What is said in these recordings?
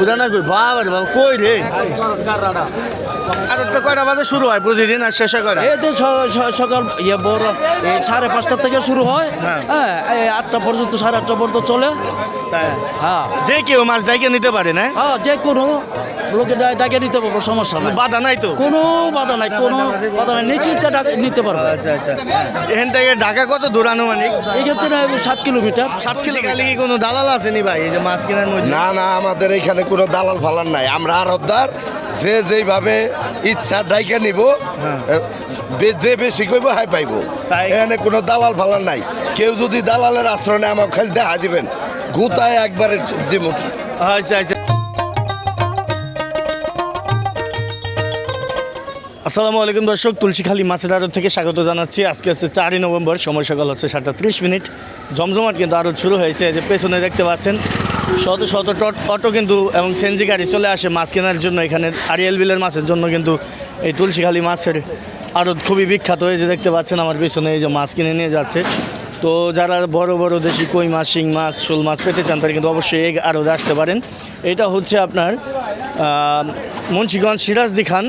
কই বাবা রে বাবা কই রে? তো কয়টা বাজে শুরু হয় প্রতিদিন আর শেষ কয়টা? এই তো সকাল ইয়ে বড় সাড়ে পাঁচটা থেকে শুরু হয়। হ্যাঁ। হ্যাঁ আটটা পর্যন্ত সাড়ে আটটা পর্যন্ত চলে। হ্যাঁ। যে কেউ মাছ ডাইকে নিতে পারে না? হ্যাঁ যে কোনো লোকে ডাকে নিতে পারব সমস্যা নাই। বাধা নাই তো? কোনো বাধা নাই কোনো বাধা নাই নিশ্চিত ডাকে নিতে পারব। আচ্ছা আচ্ছা। এখান থেকে ঢাকা কত দূর আনুমানিক? এই ক্ষেত্রে সাত কিলোমিটার। সাত কিলোমিটার কি কোনো দালাল আসেনি ভাই? এই যে মাছ কেনার মধ্যে? না না আমাদের এখানে কোনো দালাল ফালান নাই। আমরা আর আরতদার যে যেইভাবে ইচ্ছা ডাইকে নিব বে- যে বেশি কইব হাই পাইব। তাই? এখানে কোনো দালাল ফালান নাই। কেউ যদি দালালের আশ্রয় নেয় আমাকে খালি দেখা দিবেন। গুতায় একবারে দিব আচ্ছা আচ্ছা। আসসালামু আলাইকুম দর্শক, তুলসীখালী মাছের থেকে স্বাগত জানাচ্ছি। আজকে হচ্ছে চারই নভেম্বর, সময় সকাল হচ্ছে সাতটা ত্রিশ মিনিট। জমজমাট কিন্তু আরও শুরু হয়েছে যে পেছনে দেখতে পাচ্ছেন, শত শত টট অটো কিন্তু এবং সেনজি গাড়ি চলে আসে মাছ কেনার জন্য এখানে। আরিয়াল বিলের মাছের জন্য কিন্তু এই তুলসীখালী মাছের আড়ত খুবই বিখ্যাত যে দেখতে পাচ্ছেন আমার পেছনে এই যে মাছ কিনে নিয়ে যাচ্ছে। তো যারা বড় বড় দেশি কই মাছ, শিং মাছ, শোল মাছ পেতে চান, তারা কিন্তু অবশ্যই এই আড়তে আসতে পারেন। এটা হচ্ছে আপনার মুন্সিগঞ্জ সিরাজদি খান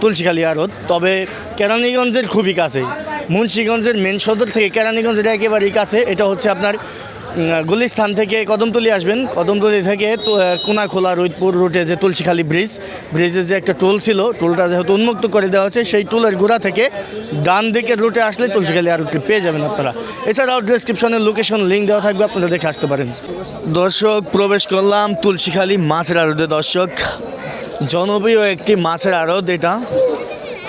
তুলসীখালী আড়ত তবে কেরানীগঞ্জের খুবই কাছে। মুন্সীগঞ্জের মেন সদর থেকে কেরানীগঞ্জের একেবারেই কাছে। এটা হচ্ছে আপনার গুলিস্থান থেকে কদমতলি আসবেন। কদমতলি থেকে কোনাখোলা রোহিতপুর রুটে যে তুলসীখালী ব্রিজ, ব্রিজে যে একটা টোল ছিল, টোলটা যেহেতু উন্মুক্ত করে দেওয়া হয়েছে, সেই টোলের গোড়া থেকে ডান দিকের রুটে আসলে তুলসীখালী আরোটি পেয়ে যাবেন আপনারা। এছাড়াও ডিসক্রিপশনের লোকেশন লিঙ্ক দেওয়া থাকবে আপনারা দেখে আসতে পারেন। দর্শক, প্রবেশ করলাম তুলসীখালী মাছের আড়তে। দর্শক জনপ্রিয় একটি মাছের আড়ত এটা।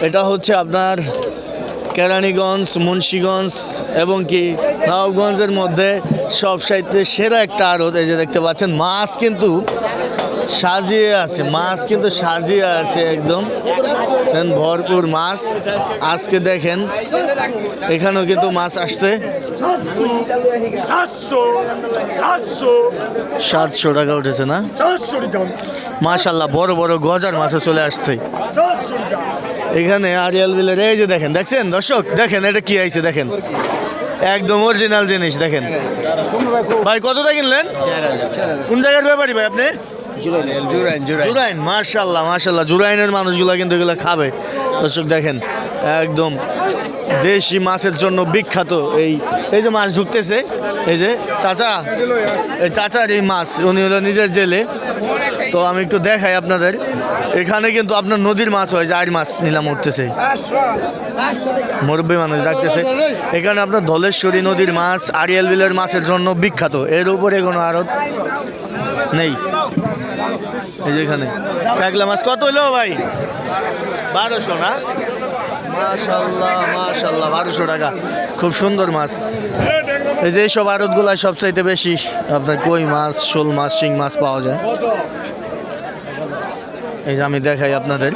এটা হচ্ছে আপনার কেরানীগঞ্জ, মুন্সীগঞ্জ এবং কি নবাবগঞ্জের মধ্যে সব সাইতে সেরা একটা আড়ত। এই যে দেখতে পাচ্ছেন, মাছ কিন্তু সাজিয়ে আছে, মাছ কিন্তু সাজিয়ে আছে একদম। ভরপুর মাছ। আজকে দেখেন, এখানেও কিন্তু মাছ আসছে। সাতশো টাকা উঠেছে না? মাশাল্লাহ বড় বড় গজার মাছে চলে আসছে। এখানে আরিয়াল বিলের এই যে দেখেন দেখছেন? দর্শক দেখেন এটা কি আইছে দেখেন। একদম অরিজিনাল জিনিস দেখেন। ভাই কতটা কিনলেন? কোন জায়গার ব্যাপারই ভাই আপনি? জুরাইন মার্শাল্লাহ মার্শাল্লাহ জুরাইনের মানুষগুলো কিন্তু এগুলো খাবে। দর্শক দেখেন একদম দেশি মাছের জন্য বিখ্যাত এই এই যে মাছ ঢুকতেছে এই যে চাচা, এই চাচার এই মাছ, উনি হলো নিজের জেলে। তো আমি একটু দেখাই আপনাদের। এখানে কিন্তু আপনার নদীর মাছ হয় জার মাছ নিলাম উঠতেছে। মুরব্বী মানুষ ডাকতেছে। এখানে আপনার ধলেশ্বরী নদীর মাছ আরিয়াল বিলের মাছের জন্য বিখ্যাত। এর উপরে কোনো আরত নেই। এই যে এখানে। কাকলা মাছ কত হলো ভাই? বারোশো না? বারোশো টাকা। খুব সুন্দর মাছ। এই যে এইসব আড়তগুলো সবচাইতে বেশি আপনার কই মাছ, শোল মাছ, শিং মাছ পাওয়া যায়। এই যে আমি দেখাই আপনাদের,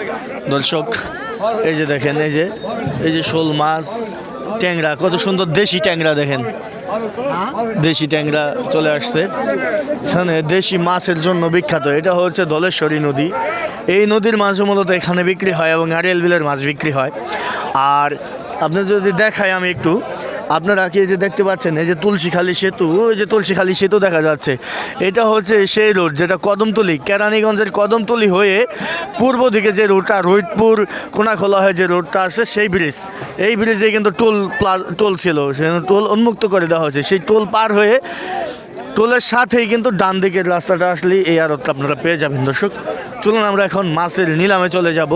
দর্শক, এই যে দেখেন, এই যে এই যে শোল মাছ, ট্যাংরা, কত সুন্দর দেশি ট্যাংরা দেখেন। দেশি ট্যাংরা চলে আসছে। এখানে দেশি মাছের জন্য বিখ্যাত। এটা হচ্ছে ধলেশ্বরী নদী। এই নদীর মাছ মূলত এখানে বিক্রি হয় এবং আরিয়াল বিলের মাছ বিক্রি হয়। আর আপনি যদি দেখায় আমি একটু আপনারা কি এই যে দেখতে পাচ্ছেন, এই যে তুলসীখালী সেতু ওই যে তুলসীখালী সেতু দেখা যাচ্ছে। এটা হচ্ছে সেই রোড যেটা কদমতলি, কেরানীগঞ্জের কদমতলি হয়ে পূর্ব দিকে যে রোডটা রোহিতপুর কোনাখোলা হয়ে যে রোডটা আসে সেই ব্রিজ এই ব্রিজে কিন্তু টোল প্লা, টোল ছিল, সেখানে টোল উন্মুক্ত করে দেওয়া হয়েছে। সেই টোল পার হয়ে টোলের সাথেই কিন্তু ডান দিকের রাস্তাটা আসলেই এই আড়তটা আপনারা পেয়ে যাবেন। দর্শক, চলুন আমরা এখন মাছের নিলামে চলে যাব।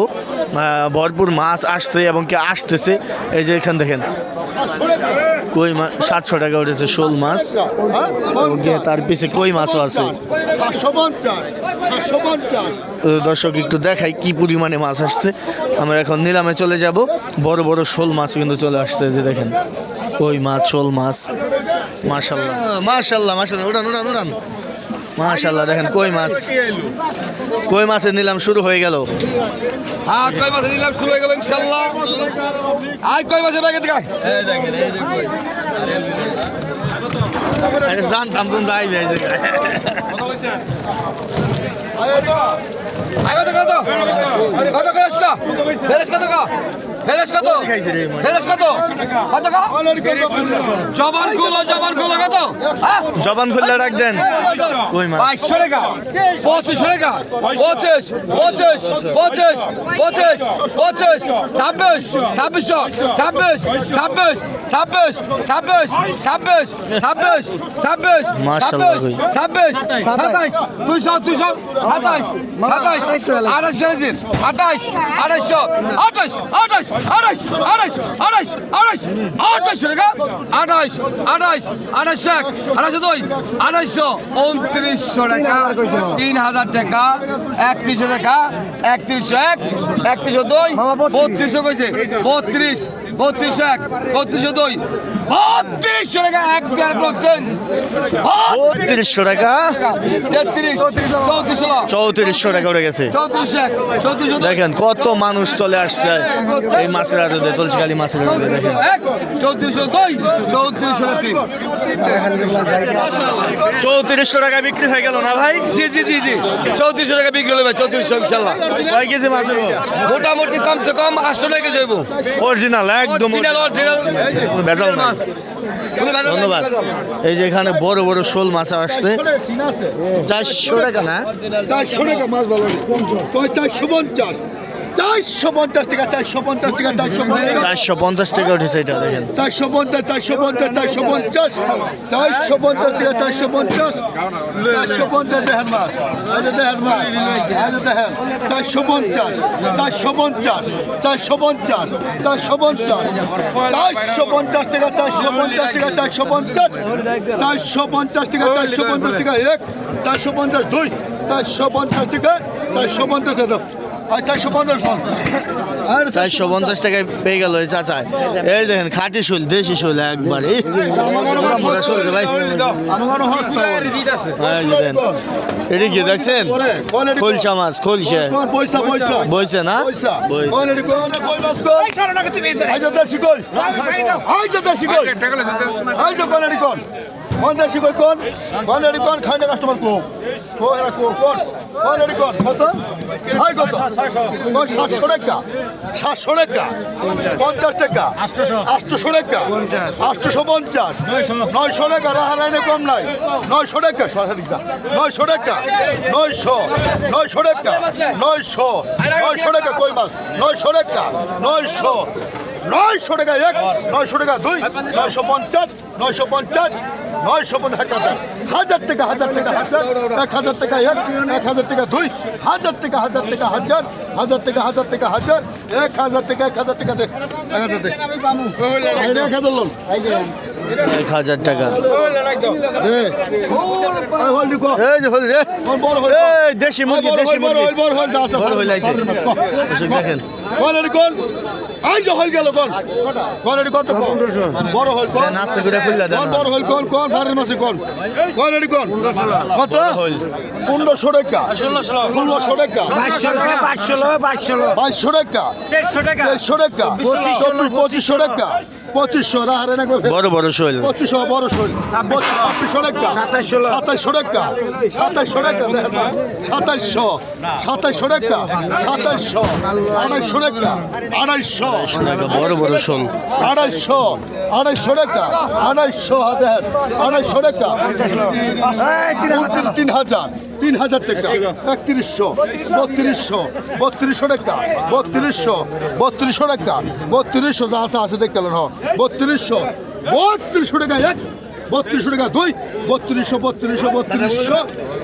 ভরপুর মাছ আসছে এবং কি আসতেছে। এই যে এখান দেখেন। কই মাছ সাতশো টাকা উঠেছে শোল মাছ। তার পিছে কই মাছও আছে। দর্শক, একটু দেখাই কি পরিমাণে মাছ আসছে। আমরা এখন নিলামে চলে যাব। বড় বড় শোল মাছ কিন্তু চলে আসছে। যে দেখেন, কই মাছ, শোল মাছ। মাশাল্লাহ মাশাল্লাহ মাশাল্লাহ উড়ান উড়ান উড়ান। মাশাল্লাহ দেখেন কই মাছ। কই মাছের নিলাম শুরু হয়ে গেল। হ্যাঁ কয় মাসে নিলাম? শুরু হয়ে গেল ইনশাল্লাহ। আর কয় মাসে ব্যাগে আরে, জানতাম তোমরা আইবে। আয় কত কত? কত ফেরেস কত? ফেরেস কত? ফেরেশ কত ফেরেশ কত কত জবান খোলো জবান খোলো কত জবান খুললে রাখ দেন কই মাছ 2200 টাকা 25 টাকা 25 25 25 25 25 26 26 26 26 26 26 26 26 26 মাশাআল্লাহ 26 27 200 200 27 27 28 28 28 28 28 আড়াইশো আড়াইশো আড়াইশো আড়াইশো আড়াইশো টাকা আড়াইশো আড়াইশো আড়াইশো এক আড়াইশো দুই আড়াইশো উনত্রিশশো টাকা। তিন হাজার টাকা একত্রিশশো টাকা একত্রিশশো এক একত্রিশশো দুই বত্রিশশো কইছে বত্রিশ বত্রিশশো এক বত্রিশশো দুই বত্রিশশো টাকা এক দেড় ব্লক তিন তিরিশশো টাকা? তেত্রিশ চৌত্রিশশো। চৌত্রিশশো টাকা উঠে গেছে। এক দেখেন কত মানুষ চলে আসছে এই মাছের আড়তে তুলসীখালী মাছের আড়তে দেখেন। এক চৌত্রিশশো দুই চৌত্রিশশো তিন। চৌত্রিশশো টাকা বিক্রি হয়ে গেল না ভাই? জি জি জি জি। চৌত্রিশশো টাকা বিক্রি হলে চৌত্রিশশো ইনশাল্লাহ। কয় কেজি মাছ মোটামুটি কমসে কম আটশো টাকা যাইব অরিজিনাল একদম ভেজাল নাই ধন্যবাদ। এই যে এখানে বড় বড় শোল মাছ আসছে। চারশো টাকা না চারশো টাকা মাছ ভালো কয় চারশো পঞ্চাশ? চারশো পঞ্চাশ টাকা চারশো পঞ্চাশ টাকা চারশো চারশো পঞ্চাশ টাকা উঠেছে এটা দেখেন চারশো পঞ্চাশ চারশো পঞ্চাশ চারশো পঞ্চাশ চারশো পঞ্চাশ টাকা চারশো পঞ্চাশ চারশো পঞ্চাশ দেখেন মাছ দেখেন মাছ দেখেন চারশো পঞ্চাশ চারশো পঞ্চাশ চারশো পঞ্চাশ চারশো পঞ্চাশ চারশো পঞ্চাশ টাকা চারশো পঞ্চাশ টাকা চারশো পঞ্চাশ চারশো পঞ্চাশ টাকা চারশো পঞ্চাশ টাকা এক চারশো পঞ্চাশ দুই চারশো পঞ্চাশ টাকা চারশো পঞ্চাশ আর চারশো পঞ্চাশ চারশো পঞ্চাশ টাকায় পেয়ে গেল এই চাচা। এই দেখেন খাঁটি শোল দেশি শোল একবার। এই মোটা মোটা শোল রে ভাই। আমার হস্ত এই যে দেখেন এটা কি দেখছেন? খোলসা মাছ খোলসা। পয়সা পয়সা বইছে না? পয়সা বইছে কোন এডি কোন কই মাছ কই আই যা দেশি কই? আই যা দেশি কই? আই যা কোন এডি কোন কোন দেশি কই কোন? কোন এডি কোন খাই না কাস্টমার কো। কো এরা কো কোন কোন এডি কোন কত? আই কত? কই 700 টাকা। 700 টাকা। 50 টাকা। 800 টাকা। 850 900 টাকা রাহারাইনে কম নাই। 900 টাকা সরাসরি 900 টাকা। 900 900 টাকা। 900 900 টাকা কই মাছ? 900 টাকা। 900 নয়শো টাকা এক, নয়শো টাকা দুই, নয়শো পঞ্চাশ নয়শো পঞ্চাশ নয়শো পঞ্চাশ, এক হাজার। হাজার টাকা হাজার টাকা, হাজার। এক হাজার টাকা এক এক হাজার টাকা দুই, হাজার টাকা হাজার টাকা হাজার হাজার টাকা হাজার টাকা হাজার, এক হাজার টাকা, এক হাজার টাকা দে, এক হাজার টাকা এক হাজার লোন এক হাজার টাকা। দে এই হল দিকো এই যে হল রে বড় হল এই দেশি মুরগি। দেশি মুরগি বড় হল দাস বড় হল আইছে দেখেন। কোন এডি কোন? আই হল গেল কোন? কত কোন? বড় হল কোন? নাস্তা করে খুললে দেন বড় হল কোন? কোন? ভারের মাসে কোন? কোন এডি কোন? কত? হল। পনেরোশো টাকা। ষোলোশো টাকা। বাইশশো টাকা দেড়শো টাকা। চব্বিশ পঁচিশশো টাকা। পঁচিশশো রাহারে বড় বড় শোল। পঁচিশশো বড় শোল। ছাব্বিশশো। টাকা সাতাইশশো টাকা সাতাইশশো টাকা দেখেন না সাতাইশশো। সাতাইশশো টাকা সাতাইশশো। আড়াইশো টাকা আড়াইশো বড় বড় শোল। আড়াইশো আড়াইশো টাকা আড়াইশো দেখেন। আড়াইশো টাকা তিন হাজার। তিন হাজার টাকা। একত্রিশশো, বত্রিশশো বত্রিশশো টাকা, বত্রিশশো বত্রিশশো টাকা, বত্রিশশো যা আছে আছে দেখতে হ বত্রিশশো বত্রিশশো টাকা, এক বত্রিশশো টাকা দুই বত্রিশশো বত্রিশশো বত্রিশশো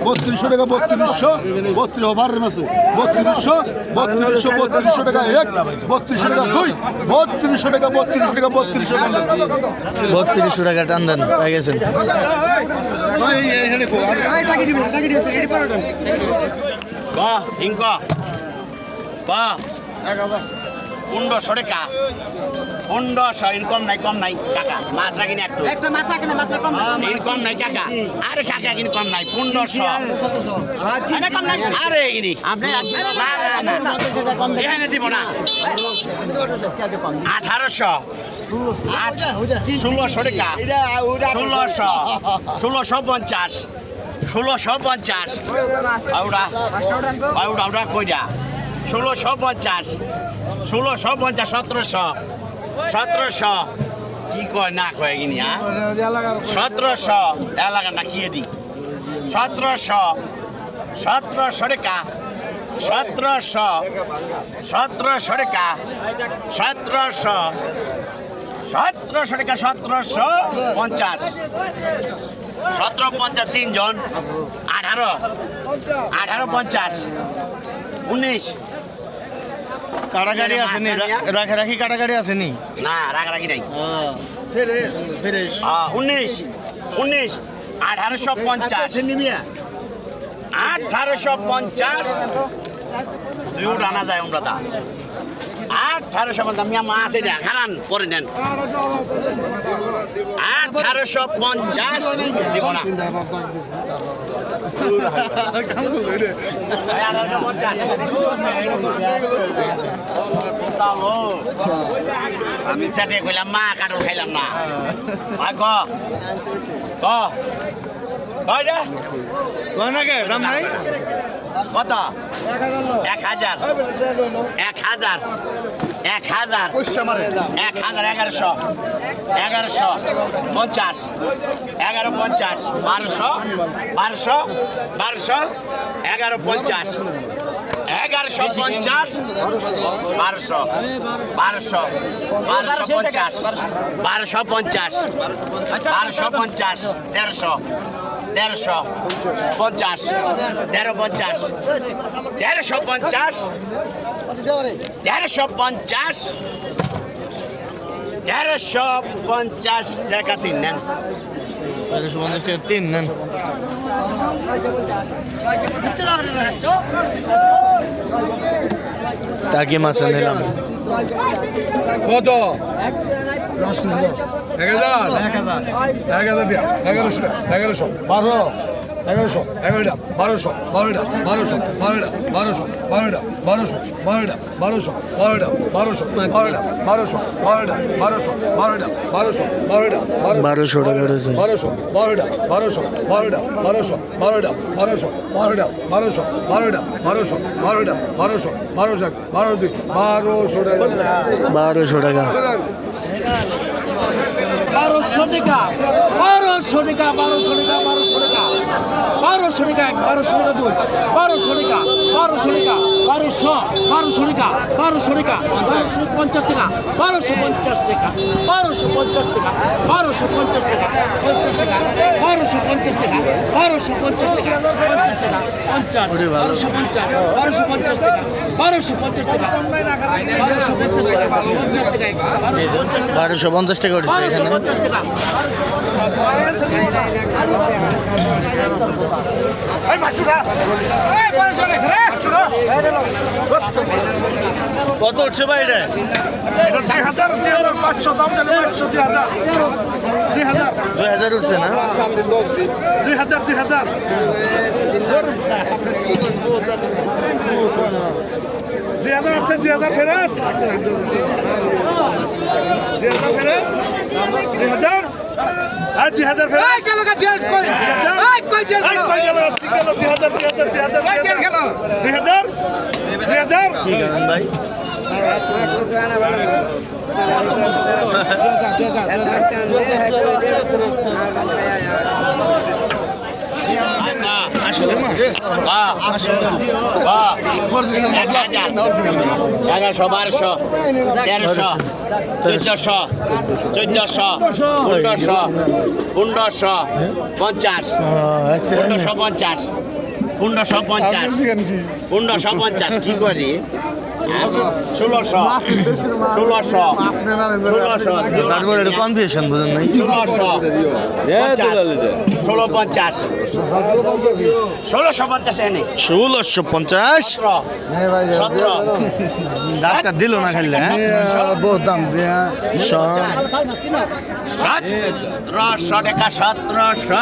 বত্রিশশো টাকা বত্রিশশো বত্রিশ বারের মাসে বত্রিশশো বত্রিশশো বত্রিশশো টাকা এক বত্রিশশো টাকা দুই বত্রিশশো টাকা বত্রিশশো টাকা বত্রিশশো টাকা। বত্রিশশো টাকা টান দেন হয়ে গেছেন বাহ হিংক বাহ। পনেরোশো টাকা পনেরোশো ইনকম নাই কম নাই কাকা। মাছ রাখিনি একটু। কম ইনকম নাই কাকা। আরে কাকা ইনকম নাই পনেরোশো। আরে কম নাই আরে ইনি। এখানে দিব না। আঠারোশো। ষোলোশো টাকা ষোলোশো। ষোলোশো পঞ্চাশ। ষোলোশো পঞ্চাশ। আউডা। আউডা আউডা কইরা। ষোলোশো পঞ্চাশ। ষোলোশো, পঞ্চাশ, সতেরোশো। সতেরোশো। কি কয় না কয় কিনি হ্যাঁ? সতেরোশো। এলাকা না, কি দি সতেরোশো। সতেরোশো টাকা সতেরোশো। সতেরোশো টাকা সতেরোশো। সতেরোশো টাকা সতেরোশো পঞ্চাশ। সতেরো, পঞ্চাশ, তিনজন। আঠারো। আঠারো, পঞ্চাশ। উনিশ। কাটাকাটি আসেনি রাখা রাখি কাটাকাটি আসেনি না? রাগারাগি নাই। ফ্রেশ উনিশ। উনিশ। আঠারোশো পঞ্চাশ। আঠারোশো পঞ্চাশ। দুই রানা যায় আমরা তা আঠারোশো পঞ্চাশ মিয়া মাছ এটা খারান করে নেন। আঠারোশো পঞ্চাশ, দিব না। আমি চাটে কইলাম, মা কাটল খাইলাম না। ক? ক কয় রে কয় না কে দাম নাই? কত? এক হাজার। এক হাজার। এক হাজার। এক হাজার এগারোশো। এগারোশো পঞ্চাশ। এগারো পঞ্চাশ। বারোশো। বারোশো। বারোশো। এগারো পঞ্চাশ। এগারোশো পঞ্চাশ। বারোশো। বারোশো। বারোশো পঞ্চাশ। বারোশো পঞ্চাশ। বারোশো পঞ্চাশ। দেড়শো। দেড়শো পঞ্চাশ। তেরো পঞ্চাশ। তেরোশো পঞ্চাশ। তেরোশো পঞ্চাশ। তেরোশো পঞ্চাশ টাকা তিন নেন। তেরোশো পঞ্চাশ টাকা তিন নেন। টাকি মাছ নিলাম। কত? এক হাজার এক হাজার দিয়া এগারোশো এগারোশো বারো এগারোশো এগারোটা বারোশো বারোটা বারোশো বারোটা বারোশো বারোটা বারোশো বারোটা বারোশো বারোটা বারোশো বারোটা বারোশো বারোটা বারোশো বারোটা বারোশো বারোটা বারোশো টাকা রয়েছে বারোশো বারোটা বারোশো বারোটা বারোশো বারোটা বারোশো বারোটা বারোশো বারোটা বারোশো বারোটা বারোশো বারোশো বারো দুই বারোশো টাকা বারোশো টাকা বারোশো টাকা বারোশো টাকা বারোশো টাকা বারোশো টাকা বারোশো টাকা এক বারোশো টাকা দুই বারোশো টাকা বারোশো টাকা বারোশো বারোশো টাকা বারোশো টাকা বারোশো পঞ্চাশ টাকা বারোশো পঞ্চাশ টাকা পঞ্চাশ টাকা বারোশো পঞ্চাশ টাকা বারোশো পঞ্চাশ টাকা পঞ্চাশ টাকা পঞ্চাশ বারোশো পঞ্চাশ বারোশো পঞ্চাশ টাকা বারোশো পঞ্চাশ টাকা বারোশো পঞ্চাশ টাকা পঞ্চাশ টাকা এক, বারোশো পঞ্চাশ টাকা। বারোশো পঞ্চাশ টাকা উঠছে বারোশো এখানে। কত উঠছে ভাই এটা? দুই হাজার দুই হাজার পাঁচশো দাম জানে পাঁচশো দুই হাজার। দুই হাজার। দুই হাজার উঠছে না? দুই হাজার দুই হাজার। দুই হাজার আছে দুই হাজার ফেরেস। দুই হাজার ফেরেস। দুই হাজার। আর দুই হাজার ফেরেস। দুই হাজার। গেল? দুই হাজার দুই হাজার দুই হাজার দুই হাজার। দুই হাজার। ভাই। আসলে মাছ এগারোশো বারোশো তেরোশো চোদ্দশো চোদ্দশো, পনেরোশো পনেরোশো, পঞ্চাশ পনেরোশো পঞ্চাশ পনেরোশো পঞ্চাশ পনেরোশো পঞ্চাশ, কি করি? ষোলোশো ষোলোশো ষোলোশো তারপর এটা কনফিউশন বুঝেন নাই। ষোলোশো ষোলো পঞ্চাশ ষোলোশো পঞ্চাশ এনে। ষোলোশো পঞ্চাশ। সতেরো সতেরো। ডাক্তার দিল না খাইলে হ্যাঁ? স- সতেরোশো টাকা সতেরোশো।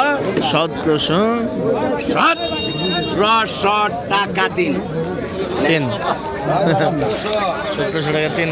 সতেরোশো। সতেরোশো টাকা দিন। তিন। সতেরোশো টাকা তিন।